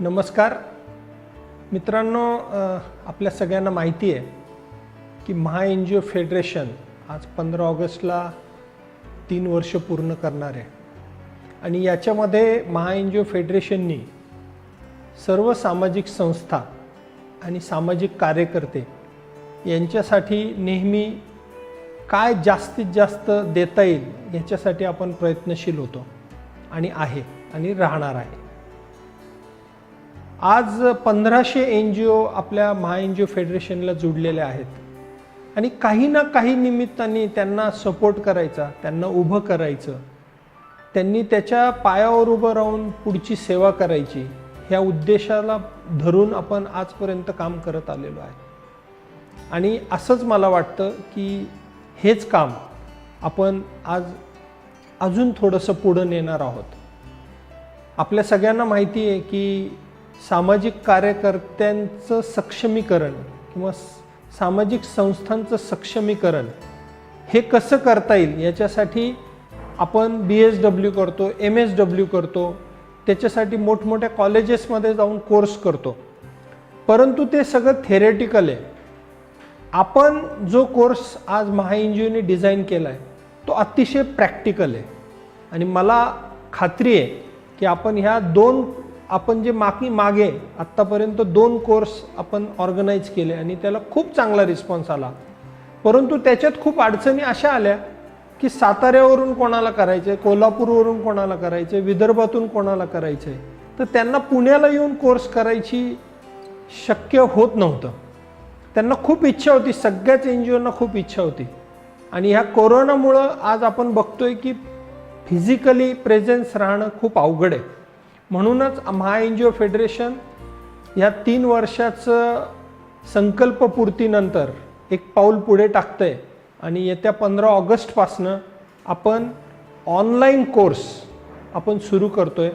नमस्कार. मित्रांनो आपल्या सगळ्यांना माहिती आहे की महा एन जी ओ फेडरेशन आज पंधरा ऑगस्टला तीन वर्ष पूर्ण करणार आहे. आणि याच्यामध्ये महा एन जी ओ फेडरेशननी सर्व सामाजिक संस्था आणि सामाजिक कार्यकर्ते यांच्यासाठी नेहमी काय जास्तीत जास्त देता येईल याच्यासाठी आपण प्रयत्नशील होतो आणि आहे आणि राहणार आहे. आज पंधराशे एन जी ओ आपल्या महा एन जी ओ फेडरेशनला जोडलेल्या आहेत. आणि काही ना काही निमित्ताने त्यांना सपोर्ट करायचा त्यांना उभं करायचं त्यांनी त्याच्या पायावर उभं राहून पुढची सेवा करायची ह्या उद्देशाला धरून आपण आजपर्यंत काम करत आलेलो आहे. आणि असंच मला वाटतं की हेच काम आपण आज अजून थोडंसं पुढं नेणार आहोत. आपल्या सगळ्यांना माहिती आहे की सामाजिक कार्यकर्त्यांचं सक्षमीकरण किंवा सामाजिक संस्थांचं सक्षमीकरण हे कसं करता येईल याच्यासाठी आपण बी एस डब्ल्यू करतो एम एस डब्ल्यू करतो त्याच्यासाठी मोठमोठ्या कॉलेजेसमध्ये जाऊन कोर्स करतो. परंतु ते सगळं थेरेटिकल आहे. आपण जो कोर्स आज महा डिझाईन केला आहे तो अतिशय प्रॅक्टिकल आहे. आणि मला खात्री आहे की आपण ह्या दोन आपण जे माकी मागे आत्तापर्यंत दोन कोर्स आपण ऑर्गनाईज केले आणि त्याला खूप चांगला रिस्पॉन्स आला. परंतु त्याच्यात खूप अडचणी अशा आल्या की साताऱ्यावरून कोणाला करायचे कोल्हापूरवरून कोणाला करायचे विदर्भातून कोणाला करायचं आहे तर त्यांना पुण्याला येऊन कोर्स करायची शक्य होत नव्हतं. त्यांना खूप इच्छा होती सगळ्याच एन जी ओना खूप इच्छा होती. आणि ह्या कोरोनामुळं आज आपण बघतोय की फिजिकली प्रेझेन्स राहणं खूप अवघड आहे. म्हणूनच महा एन जी ओ फेडरेशन ह्या तीन वर्षाचं संकल्पपूर्तीनंतर एक पाऊल पुढे टाकतं आहे आणि येत्या पंधरा ऑगस्टपासनं आपण ऑनलाईन कोर्स आपण सुरू करतो आहे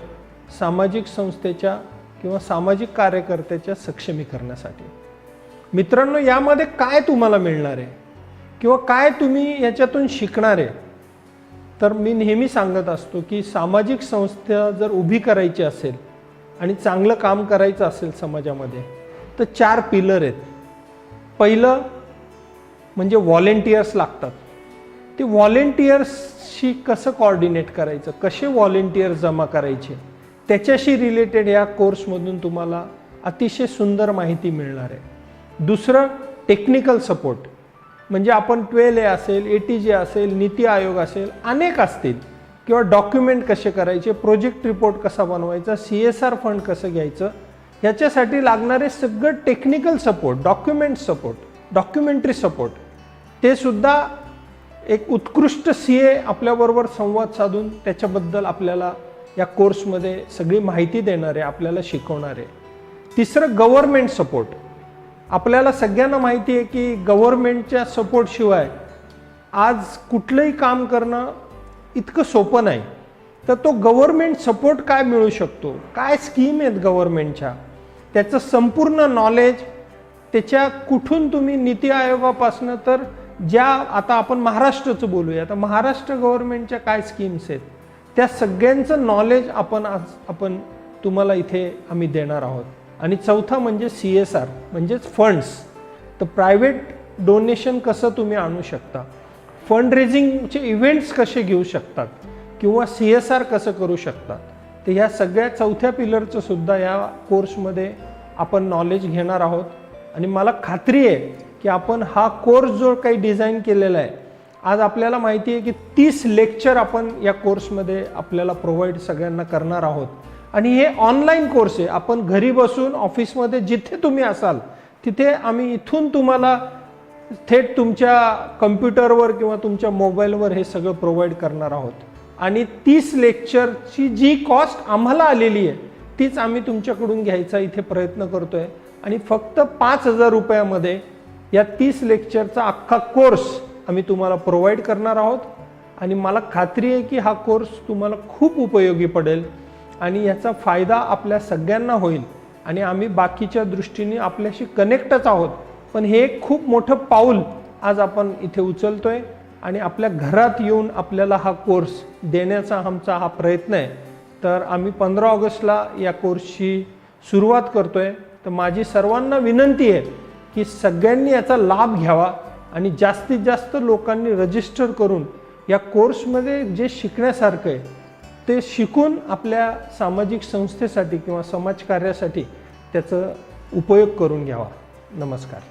सामाजिक संस्थेच्या किंवा सामाजिक कार्यकर्त्याच्या सक्षमीकरणासाठी. मित्रांनो यामध्ये काय तुम्हाला मिळणार आहे? किंवा काय तुम्ही याच्यातून शिकणार आहे? तर मी नेहमी सांगत असतो की सामाजिक संस्था जर उभी करायची असेल आणि चांगलं काम करायचं असेल समाजामध्ये तर चार पिलर आहेत. पहिलं म्हणजे व्हॉलेंटियर्स लागतात. ते व्हॉलेंटियर्सशी कसं कॉर्डिनेट करायचं? कसे व्हॉलेंटियर्स जमा करायचे? त्याच्याशी रिलेटेड या कोर्समधून तुम्हाला अतिशय सुंदर माहिती मिळणार आहे. दुसरं टेक्निकल सपोर्ट म्हणजे आपण ट्वेल ए असेल ए टी जे असेल नीती आयोग असेल अनेक असतील. किंवा डॉक्युमेंट कसे करायचे प्रोजेक्ट रिपोर्ट कसा बनवायचा सी एस आर फंड कसं घ्यायचं ह्याच्यासाठी लागणारे सगळं technical support document support documentary support ते सुद्धा एक उत्कृष्ट सी ए आपल्याबरोबर संवाद साधून त्याच्याबद्दल आपल्याला या कोर्समध्ये सगळी माहिती देणारे आपल्याला शिकवणारे. तिसरं गव्हर्मेंट सपोर्ट आपल्याला सगळ्यांना माहिती आहे की गव्हर्मेंटच्या सपोर्टशिवाय आज कुठलंही काम करणं इतकं सोपं नाही. तर तो गव्हर्मेंट सपोर्ट काय मिळू शकतो? काय स्कीम आहेत गव्हर्मेंटच्या त्याचं संपूर्ण नॉलेज त्याच्या कुठून तुम्ही नीती आयोगापासनं तर ज्या आता आपण महाराष्ट्राचं बोलूया आता महाराष्ट्र गव्हर्मेंटच्या काय स्कीम्स आहेत? त्या सगळ्यांचं नॉलेज आपण आज आपण तुम्हाला इथे आम्ही देणार आहोत. आणि चौथा म्हणजे सी एस आर म्हणजेच फंड्स तर प्रायव्हेट डोनेशन कसं तुम्ही आणू शकता? फंड रेझिंगचे इव्हेंट्स कसे घेऊ शकतात? किंवा सी एस आर कसं करू शकतात? तर ह्या सगळ्या चौथ्या पिलरचं सुद्धा या कोर्समध्ये आपण नॉलेज घेणार आहोत. आणि मला खात्री आहे की आपण हा कोर्स जो काही डिझाईन केलेला आहे आज आपल्याला माहिती आहे की तीस लेक्चर आपण या कोर्समध्ये आपल्याला प्रोव्हाइड सगळ्यांना करणार आहोत. आणि हे ऑनलाईन कोर्स आहे. आपण घरी बसून ऑफिसमध्ये जिथे तुम्ही असाल तिथे आम्ही इथून तुम्हाला थेट तुमच्या कम्प्युटरवर किंवा तुमच्या मोबाईलवर हे सगळं प्रोव्हाइड करणार आहोत. आणि तीस लेक्चरची जी कॉस्ट आम्हाला आलेली आहे तीच आम्ही तुमच्याकडून घ्यायचा इथे प्रयत्न करतो आहे आणि फक्त पाच हजार रुपयामध्ये या तीस लेक्चरचा अख्खा कोर्स आम्ही तुम्हाला प्रोव्हाइड करणार आहोत. आणि मला खात्री आहे की हा कोर्स तुम्हाला खूप उपयोगी पडेल. आणि याचा फायदा आपल्या सगळ्यांना होईल. आणि आम्ही बाकीच्या दृष्टीने आपल्याशी कनेक्टच आहोत. पण हे एक खूप मोठं पाऊल आज आपण इथे उचलतो आहे आणि आपल्या घरात येऊन आपल्याला हा कोर्स देण्याचा आमचा हा प्रयत्न आहे. तर आम्ही पंधरा ऑगस्टला या कोर्सची सुरुवात करतो आहे तर माझी सर्वांना विनंती आहे की सगळ्यांनी याचा लाभ घ्यावा आणि जास्तीत जास्त लोकांनी रजिस्टर करून या कोर्समध्ये जे शिकण्यासारखं आहे ते शिकून आपल्या सामाजिक संस्थेसाठी किंवा समाजकार्यासाठी त्याचा उपयोग करून घ्यावा. नमस्कार.